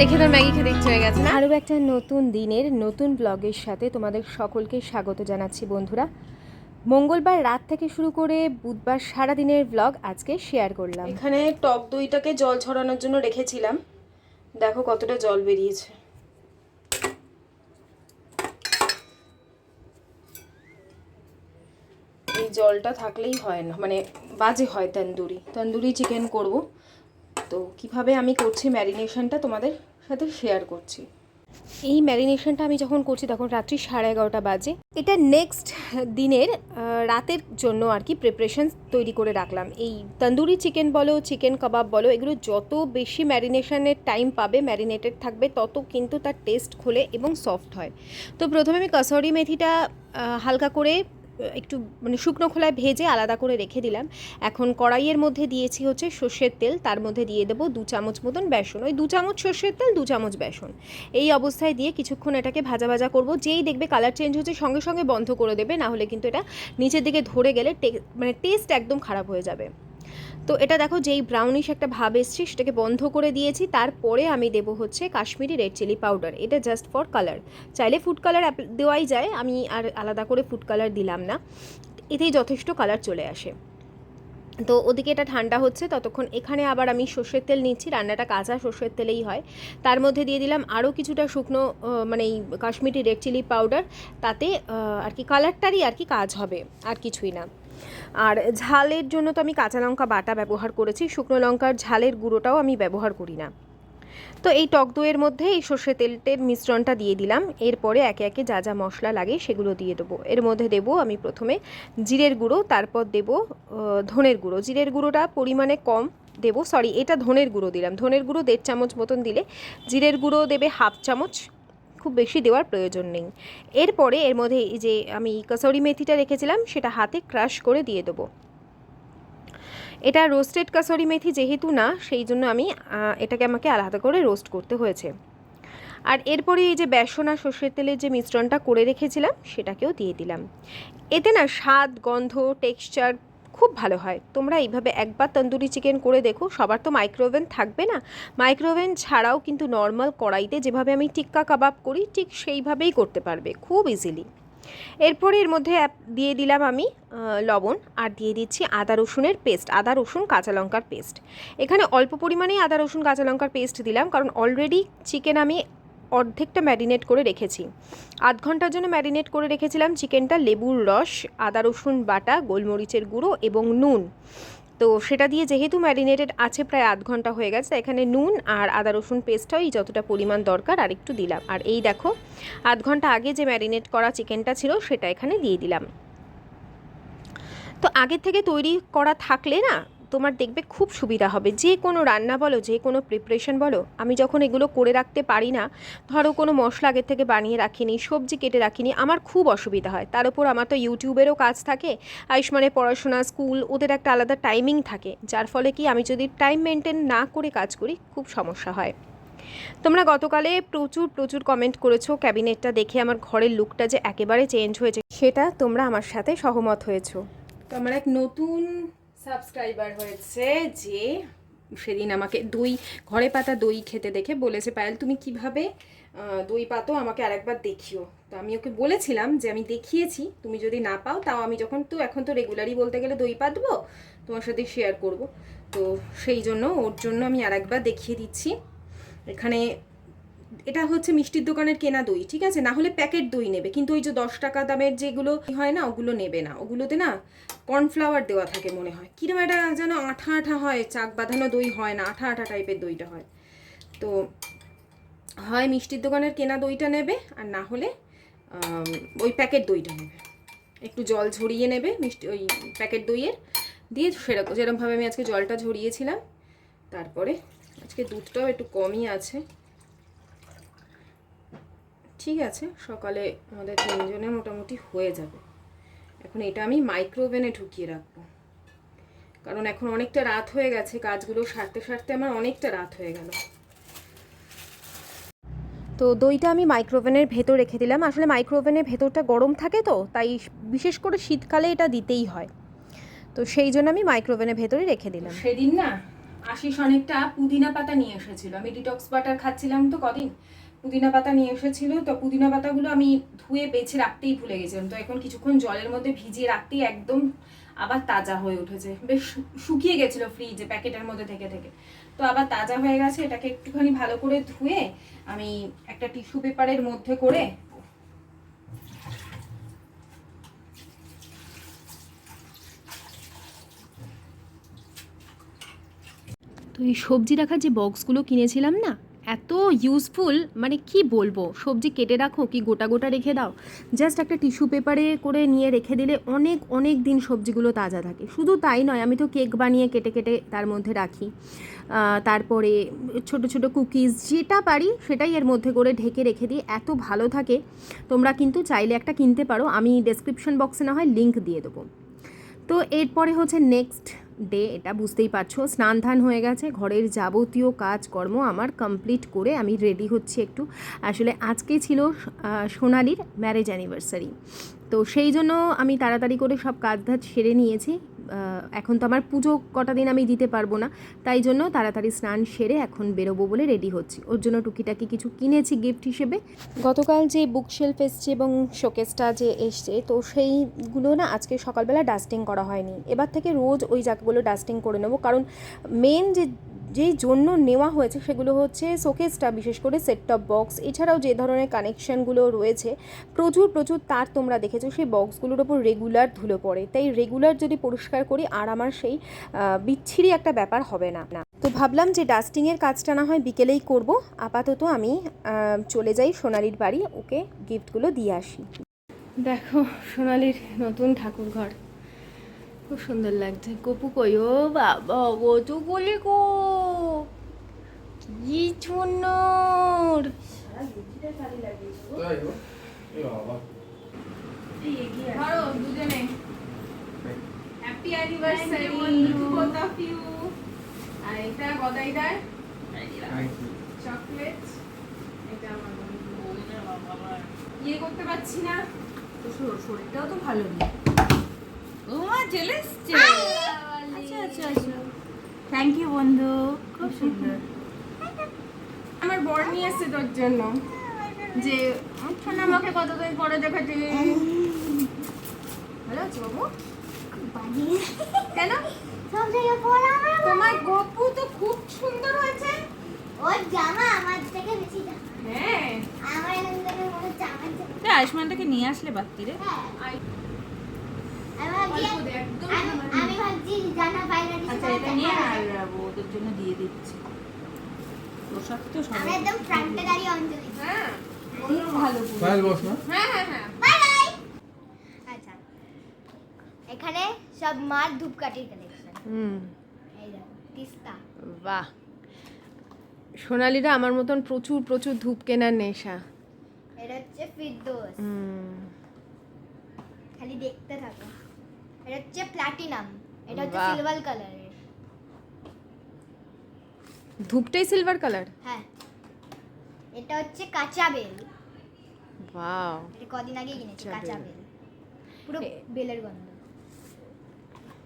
দেখে তোর ম্যাগি খেতে ইচ্ছে হয়ে গেছে না? আরও একটা নতুন দিনের নতুন ব্লগের সাথে তোমাদের সকলকে স্বাগত জানাচ্ছি বন্ধুরা। মঙ্গলবার রাত থেকে শুরু করে বুধবার সারা দিনের ব্লগ আজকে শেয়ার করলাম। এখানে টক দইটাকে জল ছড়ানোর জন্য রেখেছিলাম। দেখো কতটা জল বেরিয়েছে। এই জলটা থাকলেই হয় না মানে বাজে হয় তন্দুরি। তন্দুরি চিকেন করব। তো কীভাবে আমি করছি ম্যারিনেশনটা তোমাদের সাথে শেয়ার করছি। এই ম্যারিনেশনটা আমি যখন করছি তখন রাত্রি সাড়ে এগারোটা বাজে। এটা নেক্সট দিনের রাতের জন্য আর কি প্রিপারেশন তৈরি করে রাখলাম। এই তন্দুরি চিকেন বলো চিকেন কাবাব বলো, এগুলো যত বেশি ম্যারিনেশনের টাইম পাবে ম্যারিনেটেড থাকবে, তত কিন্তু তার টেস্ট খোলে এবং সফট হয়। তো প্রথমে আমি কসরি মেথিটা হালকা করে একটু মানে শুকনো খোলায় ভেজে আলাদা করে রেখে দিলাম। এখন কড়াইয়ের মধ্যে দিয়েছি হচ্ছে সর্ষের তেল, তার মধ্যে দিয়ে দেবো দু চামচ মতন বেসন। ওই দু চামচ সর্ষের তেল, দু চামচ বেসন। এই অবস্থায় দিয়ে কিছুক্ষণ এটাকে ভাজা ভাজা করব। যেই দেখবে কালার চেঞ্জ হচ্ছে সঙ্গে সঙ্গে বন্ধ করে দেবে না হলে কিন্তু এটা নিচের দিকে ধরে গেলে মানে টেস্ট একদম খারাপ হয়ে যাবে। তো এটা দেখো, যেই ব্রাউনিশ একটা ভাব এসছে, সেটাকে বন্ধ করে দিয়েছি। তারপরে আমি দেব হচ্ছে কাশ্মীরি রেড চিলি পাউডার এটা জাস্ট ফর কালার চাইলে ফুড কালার দেওয়াই যায়। আমি আর আলাদা করে ফুড কালার দিলাম না। এতেই যথেষ্ট কালার চলে আসে। তো ওদিকে এটা ঠান্ডা হচ্ছে। ততক্ষণ এখানে আবার আমি সর্ষের তেল নিচ্ছি। রান্নাটা কাঁচা সর্ষের তেলেই হয়। তার মধ্যে দিয়ে দিলাম আরও কিছুটা শুকনো মানে এই কাশ্মীরি রেড চিলি পাউডার তাতে আর কি কালারটারই আর কি কাজ হবে। আর কিছুই না। আর ঝালের জন্য তো আমি কাঁচা লঙ্কা বাটা ব্যবহার করেছি, শুকনো লঙ্কার ঝালের গুঁড়োটাও আমি ব্যবহার করি না। তো এই টক দইয়ের মধ্যে এই সর্ষে তেলটের মিশ্রণটা দিয়ে দিলাম, এরপরে একে একে যা যা মশলা লাগে সেগুলো দিয়ে দেবো। এর মধ্যে দেব আমি প্রথমে জিরের গুঁড়ো, তারপর দেব ধনের গুঁড়ো। জিরের গুঁড়োটা পরিমাণে কম দেব, সরি, এটা ধনের গুঁড়ো দিলাম। ধনের গুঁড়ো দেড় চামচ মতন দিলে জিরের গুঁড়ো দেবে হাফ চামচ খুব বেশি দেওয়ার প্রয়োজন নেই। এরপরে এর মধ্যে এই যে আমি কসৌরি মেথিটা রেখেছিলাম, সেটা হাতে ক্রাশ করে দিয়ে দেবো। এটা রোস্টেড কাসরি মেথি যেহেতু না, সেই জন্য আমি এটাকে আমাকে আলাদা করে রোস্ট করতে হয়েছে। আর এরপরে এই যে বেসন আর সর্ষের তেলের যে মিশ্রণটা করে রেখেছিলাম, সেটাকেও দিয়ে দিলাম। এতে না স্বাদ, গন্ধ টেক্সচার খুব ভালো হয়। তোমরা এইভাবে একবার তন্দুরি চিকেন করে দেখো, সবার তো মাইক্রোওভেন থাকবে না। মাইক্রোওভেন ছাড়াও কিন্তু নর্মাল কড়াইতে যেভাবে আমি টিক্কা কাবাব করি, ঠিক সেইভাবেই করতে পারবে, খুব ইজিলি এরপরে এর মধ্যে দিয়ে দিলাম আমি লবণ, আর দিয়ে দিচ্ছি আদা রসুনের পেস্ট আদা রসুন কাঁচা লঙ্কার পেস্ট এখানে অল্প পরিমাণেই আদা রসুন কাঁচা লঙ্কার পেস্ট দিলাম, কারণ অলরেডি চিকেন আমি অর্ধেকটা ম্যারিনেট করে রেখেছি। আধ ঘণ্টার জন্য ম্যারিনেট করে রেখেছিলাম চিকেনটা, লেবুর রস, আদা, রসুন বাটা, গোলমরিচের গুঁড়ো এবং নুন। তো সেটা দিয়ে যেহেতু ম্যারিনেটেড আছে প্রায় আধ ঘণ্টা হয়ে গেছে, এখানে নুন আর আদা, রসুন পেস্টটাও পেস্টটাই যতটা পরিমাণ দরকার আর একটু দিলাম। আর এই দেখো, আধ ঘণ্টা আগে যে ম্যারিনেট করা চিকেনটা ছিল সেটা এখানে দিয়ে দিলাম। তো আগের থেকে তৈরি করা থাকলে না তোমার দেখবে খুব সুবিধা হবে। যে কোনো রান্না বলো, যে কোনো প্রিপারেশন বলো, আমি যখন এগুলো করে রাখতে পারি না, ধরো কোনো মশলা আগের থেকে বানিয়ে রাখিনি, সবজি কেটে রাখিনি, আমার খুব অসুবিধা হয়। তার উপর আমার তো ইউটিউবেরও কাজ থাকে আয়ুষ্মানের পড়াশোনা, স্কুল, ওদের একটা আলাদা টাইমিং থাকে। যার ফলে কি, আমি যদি টাইম মেনটেন না করে কাজ করি, খুব সমস্যা হয়। তোমরা গতকালে প্রচুর প্রচুর কমেন্ট করেছ ক্যাবিনেটটা দেখে, আমার ঘরের লুকটা যে একেবারে চেঞ্জ হয়েছে, সেটা তোমরা আমার সাথে সহমত হয়েছো। তো আমার এক নতুন সাবস্ক্রাইবার হয়েছে যে সেদিন আমাকে দই, ঘরে পাতা দই খেতে দেখে বলেছে, পায়েল, তুমি কীভাবে দই পাতো আমাকে আরেকবার দেখিও। তো আমি ওকে বলেছিলাম যে আমি দেখিয়েছি, তুমি যদি না পাও, তাও আমি যখন তো, এখন তো রেগুলারই বলতে গেলে দই পাতবো, তোমার সাথে শেয়ার করব। তো সেই জন্য, ওর জন্য আমি আরেকবার দেখিয়ে দিচ্ছি। এখানে এটা হচ্ছে মিষ্টির দোকানের কেনা দই, ঠিক আছে? না হলে প্যাকেট দই নেবে, কিন্তু ওই যে দশ টাকা দামের যেগুলো হয় না, ওগুলো নেবে না। ওগুলোতে না কর্নফ্লাওয়ার দেওয়া থাকে মনে হয়। কিরম একটা যেন আঠা আঠা হয়, চাক বাঁধানো দই হয় না, আঠা আঠা টাইপের দইটা হয়। তো হয় মিষ্টির দোকানের কেনা দইটা নেবে, আর না হলে ওই প্যাকেট দইটা নেবে। একটু জল ঝরিয়ে নেবে মিষ্টি, ওই প্যাকেট দইয়ের, দিয়ে সেরকম যেরকমভাবে আমি আজকে জলটা ঝরিয়েছিলাম, তারপরে আজকে দুধটাও একটু কমই আছে। ঠিক আছে, সকালে আমাদের তিনজনের মোটামুটি হয়ে যাবে। এখন এটা আমি মাইক্রোওভেনে ঢুকিয়ে রাখব। কারণ এখন অনেকটা রাত হয়ে গেছে, কাজগুলো সারতে সারতে আমার অনেকটা রাত হয়ে গেল। তো দইটা আমি মাইক্রোওভেনের ভেতর রেখে দিলাম। আসলে মাইক্রোওভেনের ভেতরটা গরম থাকে তো, তাই বিশেষ করে শীতকালে এটা দিতেই হয়। তো সেই জন্য আমি মাইক্রোওভেনের ভেতরে রেখে দিলাম। সেদিন না, আশিস অনেকটা পুদিনা পাতা নিয়ে এসেছিল। আমি ডিটক্স বাটার খাচ্ছিলাম তো কদিন। পুদিনা পাতা নিয়ে এসেছিল, তো পুদিনা পাতাগুলো আমি ধুয়ে বেছে রাখতেই ভুলে গেছিলাম। তো এখন কিছুক্ষণ জলের মধ্যে ভিজিয়ে রাখতেই একদম আবার তাজা হয়ে উঠেছে। বেশ শুকিয়ে গেছিল ফ্রিজে প্যাকেটের মধ্যে থেকে থেকে। তো আবার তাজা হয়ে গেছে, এটাকে একটুখানি ভালো করে ধুয়ে আমি একটা টিস্যু পেপারের মধ্যে করে তো এই সবজি রাখার যে বক্সগুলো কিনেছিলাম না এত ইউজফুল মানে কি বলব? সবজি কেটে রাখো কি গোটা গোটা রেখে দাও। জাস্ট একটা টিস্যু পেপারে করে নিয়ে রেখে দিলে অনেক অনেক দিন সবজিগুলো তাজা থাকে। শুধু তাই নয়, আমি তো কেক বানিয়ে কেটে কেটে তার মধ্যে রাখি। তারপরে ছোট ছোট কুকিজ যেটা পারি সেটাই এর মধ্যে করে ঢেকে রেখে দিই। এত ভালো থাকে, তোমরা কিন্তু চাইলে একটা কিনতে পারো। আমি ডেসক্রিপশন বক্সে না হয় লিঙ্ক দিয়ে দেবো। তো এরপরে হচ্ছে নেক্সট ডে এটা বুঝতেই পারছ। স্নান ধান হয়ে গেছে, ঘরের যাবতীয় কাজকর্ম আমার কমপ্লিট করে আমি রেডি হচ্ছি একটু। আসলে আজকে ছিল সোনালির ম্যারেজ অ্যানিভার্সারি তো সেই জন্য আমি তাড়াতাড়ি করে সব কাজ ধাজ সেরে নিয়েছি। এখন তো আমার পুজো কটা দিন আমি দিতে পারব না, তাই জন্য তাড়াতাড়ি স্নান সেরে এখন বেরোবো বলে রেডি হচ্ছি। ওর জন্য টুকিটাকি কিছু কিনেছি গিফট হিসেবে। গতকাল যে বুক শেলফ এসছে এবং শোকেসটা যে এসছে, তো সেইগুলো না আজকে সকালবেলা ডাস্টিং করা হয়নি। এবার থেকে রোজ ওই জায়গাগুলো ডাস্টিং করে নেব। কারণ মেন যে যেই জন্য নেওয়া হয়েছে সেগুলো হচ্ছে শোকেসটা, বিশেষ করে সেট টপ বক্স এছাড়াও যে ধরনের কানেকশানগুলো রয়েছে, প্রচুর প্রচুর তার তোমরা দেখেছ, সেই বক্সগুলোর ওপর রেগুলার ধুলো পড়ে। তাই রেগুলার যদি পরিষ্কার করি, আর আমার সেই বিচ্ছিরি একটা ব্যাপার হবে না। না তো ভাবলাম যে ডাস্টিংয়ের কাজটা না হয় বিকেলেই করব। আপাতত আমি চলে যাই সোনালির বাড়ি, ওকে গিফটগুলো দিয়ে আসি। দেখো, সোনালির নতুন ঠাকুর ঘর খুব সুন্দর লাগছে। কপু কই? ও বাবা ও গো কি happy anniversary both of you আর এটা গদাইদার। চকলেট এটা আমার ইয়ে করতে পারছি না। শরীরটাও তো ভালো নেই। ও মা চলে আচ্ছা আচ্ছা আচ্ছা। থ্যাংক ইউ বন্ধু। খুব সুন্দর। বর নিয়ে এসছে তোর জন্য। যে শোন আমাকে কতদিন পরে দেখাচ্ছি ভালো আছো বাবু? কেন? সব আমার তোমার গপু তো খুব সুন্দর হয়েছে। ওর জামা আমার থেকে বেশি দাম হ্যাঁ। আমার এখান থেকে জামা তা আয়ুষ্মানটাকে নিয়ে আসলে বাত্তিরে রে। আমি ভাবছি জানা বাইরে আচ্ছা এটা নিয়ে আর ওদের জন্য দিয়ে দিচ্ছি। পোশাক তো সব আমি একদম ফ্রন্টে দাঁড়িয়ে অঞ্জলি। হ্যাঁ। ভালো পায়েল বস না? হ্যাঁ হ্যাঁ হ্যাঁ। বাই বাই আচ্ছা। এখানে সব মার ধূপকাঠির কালেকশন হুম। এই দেখো তিস্তা। বাহ। সোনালিরা আমার মতন প্রচুর প্রচুর ধূপ কেনার নেশা। এটা হচ্ছে ফিরদোস। হুম। খালি দেখতে থাকো। এটা হচ্ছে প্লাটিনাম এটা হচ্ছে। সিলভার কালারের ধূপটাই সিলভার কালার হ্যাঁ। এটা হচ্ছে কাঁচা বেল। বাও এটা কদিন আগে কিনেছি কাঁচা বেল। পুরো বেলের গন্ধ।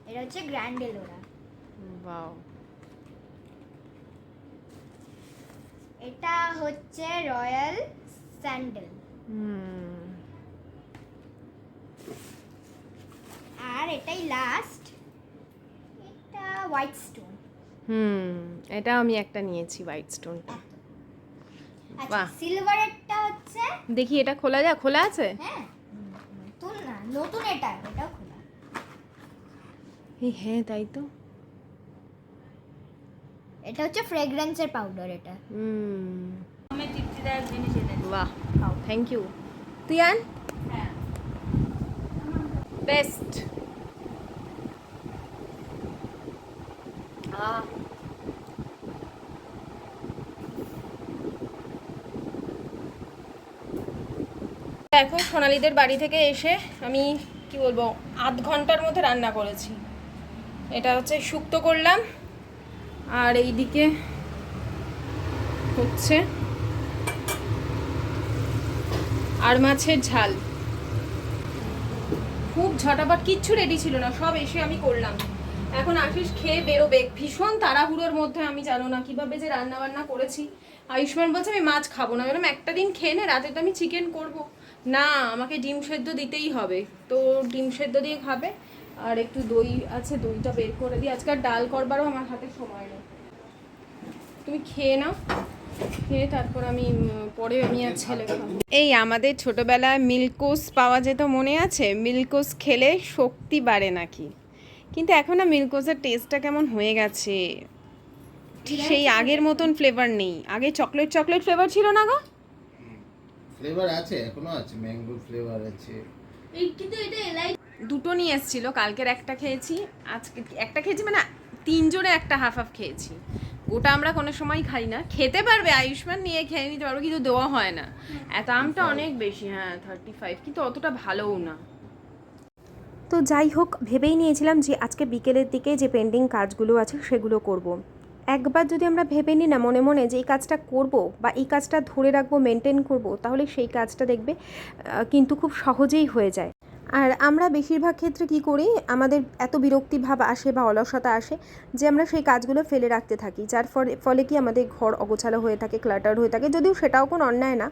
এটা হচ্ছে গ্র্যান্ড এলোরা বাও এটা হচ্ছে রয়্যাল স্যান্ডেল। হুম। আর এটাই লাস্ট এটা হোয়াইট স্টোন। হুম এটা আমি একটা নিয়েছি হোয়াইট স্টোনটা আচ্ছা বাহ। সিলভারেরটা হচ্ছে? দেখি এটা খোলা যায় খোলা আছে? হ্যাঁ নতুন না নতুন এটা এটাও খোলা। এই হ্যাঁ তাই তো। এটা হচ্ছে ফ্রেগ্রেন্সের পাউডার এটা। হুম। আমি তৃপ্তিদার জিনিস এনেছি। বাহ থ্যাংক ইউ তুই আন? হ্যাঁ। বেস্ট এখন সোনালিদের বাড়ি থেকে এসে আমি, কি বলব, আধ ঘণ্টার মধ্যে রান্না করেছি। এটা হচ্ছে শুক্তো করলাম, আর এইদিকে হচ্ছে আর মাছের ঝাল। খুব ঝটাপট, কিচ্ছু রেডি ছিল না, সব এসে আমি করলাম। এখন আশিস খেয়ে বেরোবে। ভীষণ তাড়াহুড়োর মধ্যে আমি জানো না কীভাবে যে রান্না বান্না করেছি। আয়ুষ্মান বলছে, আমি মাছ খাব না। এরকম একটা দিন খেয়ে নে, রাতে তো আমি চিকেন করব। না, আমাকে ডিম সেদ্ধ দিতেই হবে। তো ডিম সেদ্ধ দিয়ে খাবে, আর একটু দই আছে, দইটা বের করে দিই। আজকাল ডাল করবারও আমার হাতে সময় নেই। তুমি খেয়ে নাও। খেয়ে তারপর আমি পরে আমি আর ছেলে এই আমাদের ছোটবেলায় মিল্কোস পাওয়া যেত মনে আছে? মিল্কোস খেলে শক্তি বাড়ে নাকি? কিন্তু এখন না মিল্কোসের টেস্টটা কেমন হয়ে গেছে? সেই আগের মতন ফ্লেভার নেই। আগে চকলেট চকলেট ফ্লেভার ছিল না গো? ফ্লেভার আছে এখনও আছে ম্যাঙ্গো ফ্লেভার আছে। এই কিন্তু এটা এলাই দুটো নিয়ে এসেছিল কালকের একটা খেয়েছি আজকে একটা খেয়েছি মানে তিনজনে একটা হাফ হাফ খেয়েছি। ওটা আমরা কোনো সময় খাই না। খেতে পারবে আয়ুষ্মান নিয়ে খেয়ে নিতে পারব কিন্তু দেওয়া হয় না। এত আমটা অনেক বেশি হ্যাঁ থার্টি ফাইভ কিন্তু অতটা ভালোও না। তো যাই হোক, ভেবেই নিয়েছিলাম যে আজকে বিকেলের দিকে যে পেন্ডিং কাজগুলো আছে সেগুলো করব। একবার যদি আমরা ভেবে নিই না, মনে মনে যে এই কাজটা করব বা এই কাজটা ধরে রাখব মেনটেন করব, তাহলে সেই কাজটা দেখবে কিন্তু খুব সহজেই হয়ে যায় আর আমরা বেশিরভাগ ক্ষেত্রে কি করি, আমাদের এত বিরক্তি ভাব আসে বা অলসতা আসে যে আমরা সেই কাজগুলো ফেলে রাখতে থাকি। যার ফলে ফলে কি আমাদের ঘর অগোছালো হয়ে থাকে ক্লাটার হয়ে থাকে। যদিও সেটাও কোনো অন্যায় না।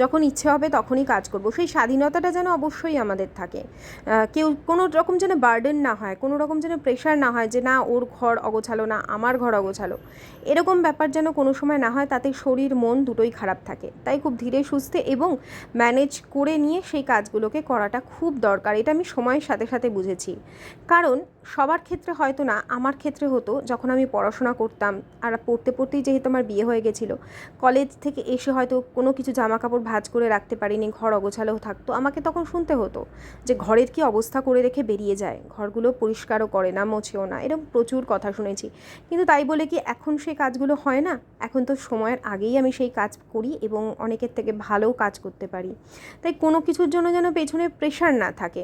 যখন ইচ্ছে হবে তখনই কাজ করব। সেই স্বাধীনতাটা যেন অবশ্যই আমাদের থাকে। কেউ কোনো রকম যেন বার্ডেন না হয়, কোনো রকম যেন প্রেশার না হয় যে না, ওর ঘর অগোছালো না, আমার ঘর অগোছালো। এরকম ব্যাপার যেন কোনো সময় না হয়, তাতে শরীর, মন দুটোই খারাপ থাকে। তাই খুব ধীরে সুস্থে এবং ম্যানেজ করে নিয়ে সেই কাজগুলোকে করাটা খুব দরকার। এটা আমি সময়ের সাথে সাথে বুঝেছি। কারণ সবার ক্ষেত্রে হয়তো না, আমার ক্ষেত্রে হতো যখন আমি পড়াশোনা করতাম আর পড়তে পড়তেই যেহেতু আমার বিয়ে হয়ে গেছিল, কলেজ থেকে এসে হয়তো কোনো কিছু জামা কাপড় ভাজ করে রাখতে পারিনি, ঘর অগোছালো থাকতো, আমাকে তখন শুনতে হতো যে ঘরের কি অবস্থা করে রেখে বেরিয়ে যায়, ঘরগুলো পরিষ্কারও করে না, মোছেও না, এরকম প্রচুর কথা শুনেছি। কিন্তু তাই বলে কি এখন সেই কাজগুলো হয় না? এখন তো সময়ের আগেই আমি সেই কাজ করি এবং অনেকের থেকে ভালো কাজ করতে পারি। তাই কোনো কিছুর জন্য যেন পেছনে প্রেশার না থাকে।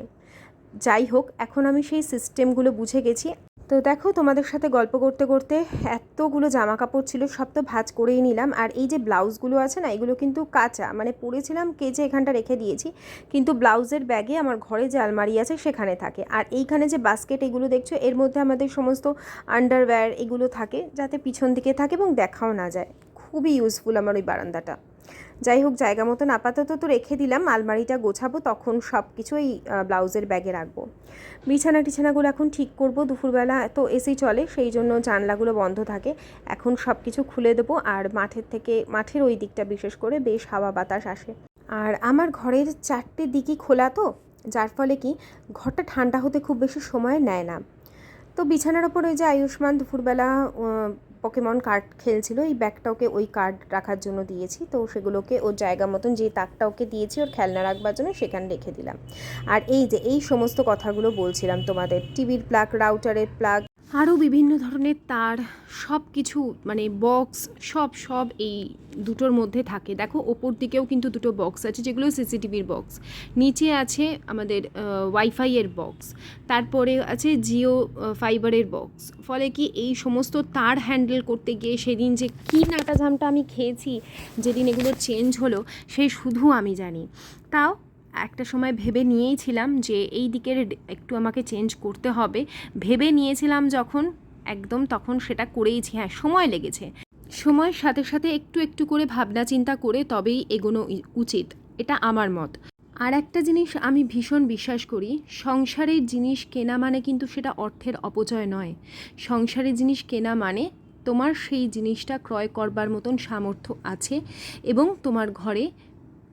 যাই হোক, এখন আমি সেই সিস্টেমগুলো বুঝে গেছি। তো দেখো, তোমাদের সাথে গল্প করতে করতে এতগুলো জামা কাপড় ছিল, সব তো ভাজ করেই নিলাম। আর এই যে ব্লাউজগুলো আছে না, এগুলো কিন্তু কাঁচা। মানে পরেছিলাম কেজে এখানটা রেখে দিয়েছি, কিন্তু ব্লাউজের ব্যাগে আমার ঘরে যে আলমারি আছে সেখানে থাকে। আর এইখানে যে বাস্কেট, এগুলো দেখছ, এর মধ্যে আমাদের সমস্ত আন্ডারওয়্যার এগুলো থাকে, যাতে পিছন দিকে থাকে এবং দেখাও না যায়। খুবই ইউজফুল আমার ওই বারান্দাটা। যাই হোক, জায়গা মতন আপাতত তো রেখে দিলাম। আলমারিটা গোছাবো, তখন সব কিছু এই ব্লাউজের ব্যাগে রাখব। বিছানা টিছানাগুলো এখন ঠিক করব। দুপুরবেলা তো এসি চলে, সেই জন্য জানলাগুলো বন্ধ থাকে। এখন সব কিছু খুলে দেবো, আর মাঠের থেকে, মাঠের ওই দিকটা বিশেষ করে বেশ হাওয়া বাতাস আসে। আর আমার ঘরের চারটে দিকই খোলা তো, যার ফলে কি ঘরটা ঠান্ডা হতে খুব বেশি সময় নেয় না। তো বিছানার ওপর ওই যে আয়ুষ্মান দুপুরবেলা পকেমন কার্ড খেলছিল, এই ব্যাগটা ওকে ওই কার্ড রাখার জন্য দিয়েছি। তো সেগুলোকে ওর জায়গা মতন যে তাকটা ওকে দিয়েছি, ওর খেলনা রাখবার জন্য সেখানে রেখে দিলাম। আর এই যে, এই সমস্ত কথাগুলো বলছিলাম তোমাদের। টিভির প্লাগ রাউটারের প্লাগ আরও বিভিন্ন ধরনের তার, সব কিছু মানে বক্স সব সব এই দুটোর মধ্যে থাকে। দেখো, ওপর দিকেও কিন্তু দুটো বক্স আছে, যেগুলো সিসিটিভির বক্স নিচে আছে আমাদের ওয়াইফাইয়ের বক্স তারপরে আছে জিও ফাইবারের বক্স ফলে কি এই সমস্ত তার হ্যান্ডেল করতে গিয়ে সেদিন যে কী নাটাঝামটা আমি খেয়েছি, যেদিন এগুলো চেঞ্জ হলো সেই শুধু আমি জানি। তাও একটা সময় ভেবে নিয়েইছিলাম যে এই দিকের একটু আমাকে চেঞ্জ করতে হবে। ভেবে নিয়েছিলাম যখন, একদম তখন সেটা করেইছি হ্যাঁ সময় লেগেছে। সময়ের সাথে সাথে একটু একটু করে ভাবনা চিন্তা করে তবেই এগোনো উচিত। এটা আমার মত। আর একটা জিনিস আমি ভীষণ বিশ্বাস করি, সংসারের জিনিস কেনা মানে কিন্তু সেটা অর্থের অপচয় নয়। সংসারের জিনিস কেনা মানে তোমার সেই জিনিসটা ক্রয় করবার মতন সামর্থ্য আছে এবং তোমার ঘরে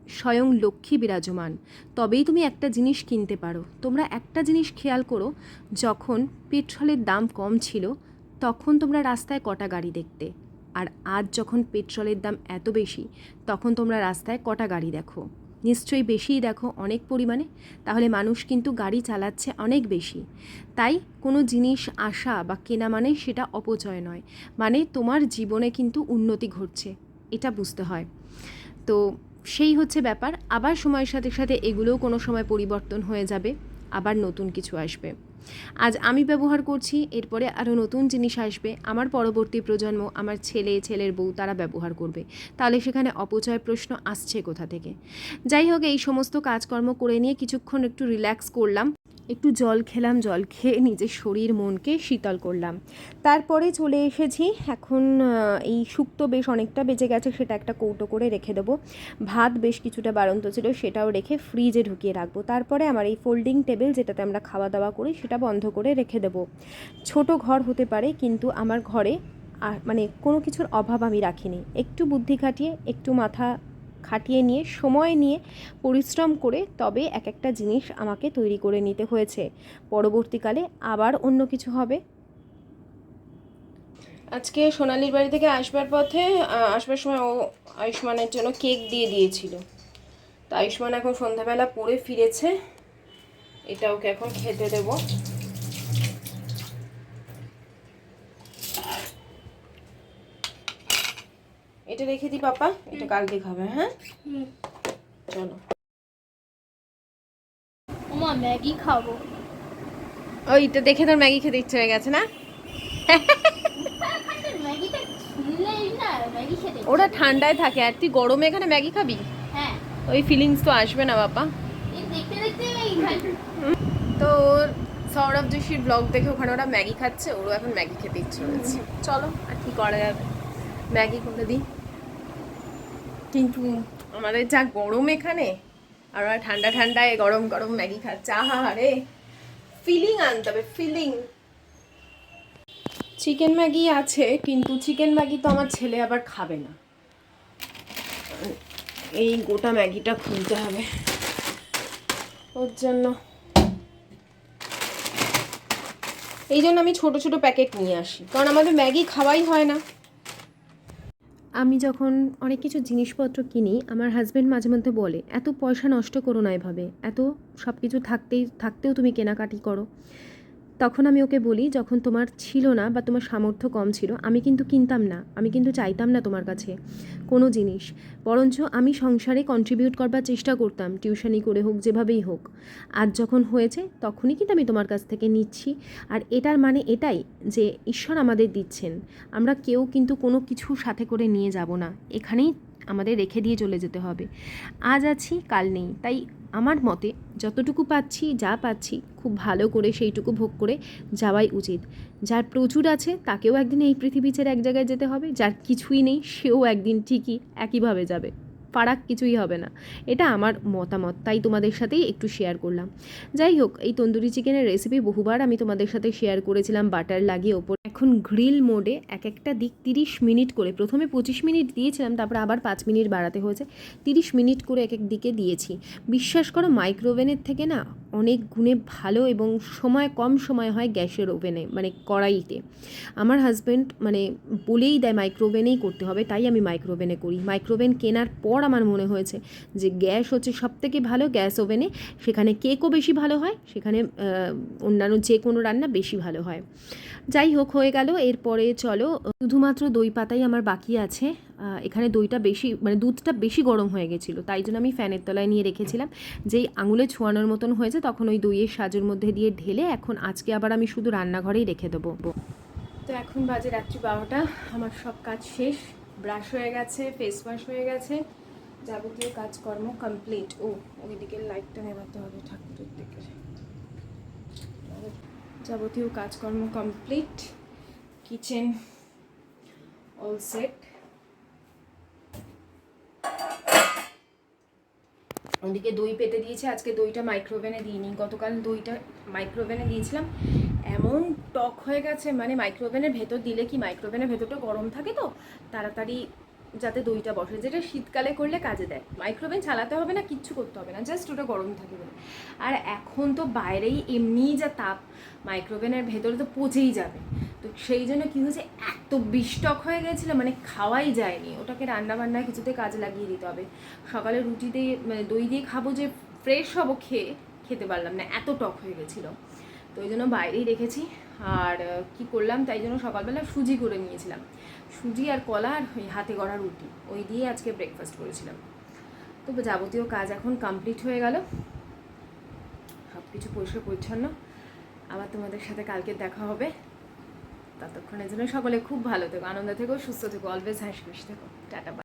স্বয়ং লক্ষ্মী বিরাজমান। তবেই তুমি একটা জিনিস কিনতে পারো। তোমরা একটা জিনিস খেয়াল করো, যখন পেট্রোলের দাম কম ছিল, তখন তোমরা রাস্তায় কটা গাড়ি দেখতে। আর আজ যখন পেট্রোলের দাম এত বেশি, তখন তোমরা রাস্তায় কটা গাড়ি দেখো। নিশ্চয়ই বেশিই দেখো অনেক পরিমাণে, তাহলে মানুষ কিন্তু গাড়ি চালাচ্ছে অনেক বেশি। তাই কোনো জিনিস আসা বা কেনা মানে সেটা অপচয় নয়। মানে তোমার জীবনে কিন্তু উন্নতি ঘটছে, এটা বুঝতে হয়। তো সেই হচ্ছে ব্যাপার। আবার সময়ের সাথে সাথে এগুলোও কোনো সময় পরিবর্তন হয়ে যাবে, আবার নতুন কিছু আসবে। আজ আমি ব্যবহার করছি, এরপরে আরও নতুন জিনিস আসবে। আমার পরবর্তী প্রজন্ম, আমার ছেলে, ছেলের বউ, তারা ব্যবহার করবে। তাহলে সেখানে অপচয় প্রশ্ন আসছে কোথা থেকে? যাই হোক, এই সমস্ত কাজকর্ম করে নিয়ে কিছুক্ষণ একটু রিল্যাক্স করলাম। একটু জল খেলাম, জল খেয়ে নিজের শরীর, মনকে শীতল করলাম। তারপরে চলে এসেছি। এখন এই শুক্তো বেশ অনেকটা বেজে গেছে, সেটা একটা কৌটো করে রেখে দেবো। ভাত বেশ কিছুটা বাড়ন্ত ছিল, সেটাও রেখে ফ্রিজে ঢুকিয়ে রাখব। তারপরে আমার এই ফোল্ডিং টেবিল যেটাতে আমরা খাওয়া দাওয়া করি, সেটা বন্ধ করে রেখে দেবো। ছোট ঘর হতে পারে, কিন্তু আমার ঘরে আর মানে কোনো কিছুর অভাব আমি রাখিনি। একটু বুদ্ধি খাটিয়ে, একটু মাথা খাটিয়ে নিয়ে, সময় নিয়ে পরিশ্রম করে তবে এক একটা জিনিস আমাকে তৈরি করে নিতে হয়েছে। পরবর্তীকালে আবার অন্য কিছু হবে। আজকে সোনালির বাড়ি থেকে আসবার পথে আসবার সময় ও আয়ুষ্মানের জন্য কেক দিয়ে দিয়েছিল। তো আয়ুষ্মান এখন সন্ধ্যাবেলা পরে ফিরেছে। এটা ওকে এখন খেতে দেবো। এটা রেখে দিই পাপা। এটা কালকে খাবে হ্যাঁ? চলো। ওমা ম্যাগি খাব। ওইটা দেখে তোর ম্যাগি খেতে ইচ্ছে হয়ে গেছে না? ওরা ঠান্ডায় থাকে আর তুই গরমে এখানে ম্যাগি খাবি? হ্যাঁ। ওই ফিলিংস তো আসবে না বাবা তো সৌরভ যোশীর ব্লগ দেখে ওখানে ওরা ম্যাগি খাচ্ছে ওরও এখন ম্যাগি খেতে ইচ্ছে হয়েছে চলো আর কি করা যাবে? ম্যাগি করে দিই? কিন্তু আমাদের যা গরম এখানে, আর ঠান্ডা ঠান্ডায় গরম গরম ম্যাগি খাচ্ছে আহা রে ফিলিং আনতে হবে ফিলিং চিকেন ম্যাগি আছে, কিন্তু চিকেন ম্যাগি তো আমার ছেলে আবার খাবে না। এই গোটা ম্যাগিটা খুলতে হবে। ওর জন্য। এই জন্য আমি ছোট ছোট প্যাকেট নিয়ে আসি, কারণ আমাদের ম্যাগি খাওয়াই হয় না। আমি যখন অনেক কিছু জিনিসপত্র কিনি, আমার হাজব্যান্ড মাঝে মধ্যে বলে, এত পয়সা নষ্ট করো না এভাবে। এত সব কিছু থাকতেই, থাকতেও তুমি কেনাকাটি করো। তখন আমি ওকে বলি, যখন তোমার ছিল না বা তোমার সামর্থ্য কম ছিল, আমি কিন্তু কিনতাম না। আমি কিন্তু চাইতাম না তোমার কাছে কোনো জিনিস। বরঞ্চ আমি সংসারে কন্ট্রিবিউট করবার চেষ্টা করতাম, টিউশনি করে হোক, যেভাবেই হোক। আজ যখন হয়েছে, তখনই কিন্তু আমি তোমার কাছ থেকে নিচ্ছি। আর এটার মানে এটাই যে, ঈশ্বর আমাদের দিচ্ছেন। আমরা কেউ কিন্তু কোনো কিছু সাথে করে নিয়ে যাব না। এখানেই আমাদের রেখে দিয়ে চলে যেতে হবে। আজ আছি, কাল নেই। তাই আমার মতে যতটুকু পাচ্ছি, যা পাচ্ছি, খুব ভালো করে সেইটুকু ভোগ করে যাওয়াই উচিত। যার প্রচুর আছে, তাকেও একদিন এই পৃথিবী ছেড়ে এক জায়গায় যেতে হবে। যার কিছুই নেই, সেও একদিন ঠিকই একইভাবে যাবে। ফারাক কিছুই হবে না। এটা আমার মতামত। তাই তোমাদের সাথেই একটু শেয়ার করলাম। যাই হোক, এই তন্দুরি চিকেনের রেসিপি বহুবার আমি তোমাদের সাথে শেয়ার করেছিলাম বাটার লাগিয়ে ওপর এখন গ্রিল মোডে এক একটা দিক তিরিশ মিনিট করে, প্রথমে পঁচিশ মিনিট দিয়েছিলাম, তারপর আবার পাঁচ মিনিট বাড়াতে হয়েছে, তিরিশ মিনিট করে এক এক দিকে দিয়েছি। বিশ্বাস করো মাইক্রোওভেনের থেকে না অনেক গুণে ভালো এবং সময় কম সময় হয় গ্যাসের ওভেনে মানে কড়াইতে। আমার হাজব্যান্ড মানে বলেই দেয় মাইক্রোওভেনেই করতে হবে, তাই আমি মাইক্রোওভেনে করি। মাইক্রোওভেন কেনার পর আমার মনে হয়েছে যে গ্যাস হচ্ছে সব থেকে ভালো গ্যাস ওভেনে, সেখানে কেকও বেশি ভালো হয়, সেখানে অন্যান্য যে কোনো রান্না বেশি ভালো হয়। যাই হোক হয়ে গেল। এরপরে চলো, শুধুমাত্র দই পাতাই আমার বাকি আছে। এখানে দইটা বেশি মানে দুধটা বেশি গরম হয়ে গেছিল, তাই জন্য আমি ফ্যানের তলায় নিয়ে রেখেছিলাম। যেই আঙুলে ছোঁয়ানোর মতন হয়েছে, তখন ওই দইয়ের সাজের মধ্যে দিয়ে ঢেলে এখন আজকে আবার আমি শুধু রান্নাঘরেই রেখে দেবো। তো এখন বাজে রাত্রি বারোটা, আমার সব কাজ শেষ। ব্রাশ হয়ে গেছে ফেস ওয়াশ হয়ে গেছে। যাবতীয় কাজকর্ম কমপ্লিট ও ওই দিকের লাইটটা নেভাতে হবে ঠাকুরের দিকে। যাবতীয় কাজকর্ম কমপ্লিট কিচেন অল সেট ওদিকে দই পেতে দিয়েছে, আজকে দইটা মাইক্রোওভেনে দিইনি, গতকাল দইটা মাইক্রোওভেনে দিয়েছিলাম। এমন টক হয়ে গেছে মানে মাইক্রোওভেনের ভেতর দিলে কি মাইক্রোওভেনের ভেতরটা গরম থাকে তো? তাড়াতাড়ি যাতে দইটা বসে যেটা শীতকালে করলে কাজে দেয়। মাইক্রোওভেন চালাতে হবে না, কিচ্ছু করতে হবে না জাস্ট ওটা গরম থাকে বলে। আর এখন তো বাইরেই এমনিই যা তাপ মাইক্রোওভেনের ভেতরে তো পচেই যাবে। তো সেই জন্য কী হয়েছে, এত বিষ্টক হয়ে গেছিল মানে খাওয়াই যায়নি। ওটাকে রান্না বান্না কিছুতে কাজে লাগিয়ে দিতে হবে। সকালে রুটি দিয়ে মানে দই দিয়ে খাব যে ফ্রেশ হব খেয়ে, খেতে পারলাম না, এত টক হয়ে গেছিল। ওই জন্য বাইরেই রেখেছি। আর কি করলাম, তাই জন্য সকালবেলা সুজি করে নিয়েছিলাম। সুজি আর কলা আর ওই হাতে গড়া রুটি, ওই দিয়ে আজকে ব্রেকফাস্ট করেছিলাম। তো যাবতীয় কাজ এখন কমপ্লিট হয়ে গেল। সব কিছু পরিষ্কার পরিচ্ছন্ন। আবার তোমাদের সাথে কালকে দেখা হবে। ততক্ষণের জন্য সকলে খুব ভালো থেকো, আনন্দ থেকো, সুস্থ থেকো অলওয়েজ হাসি খুশি থেকো। টাটা.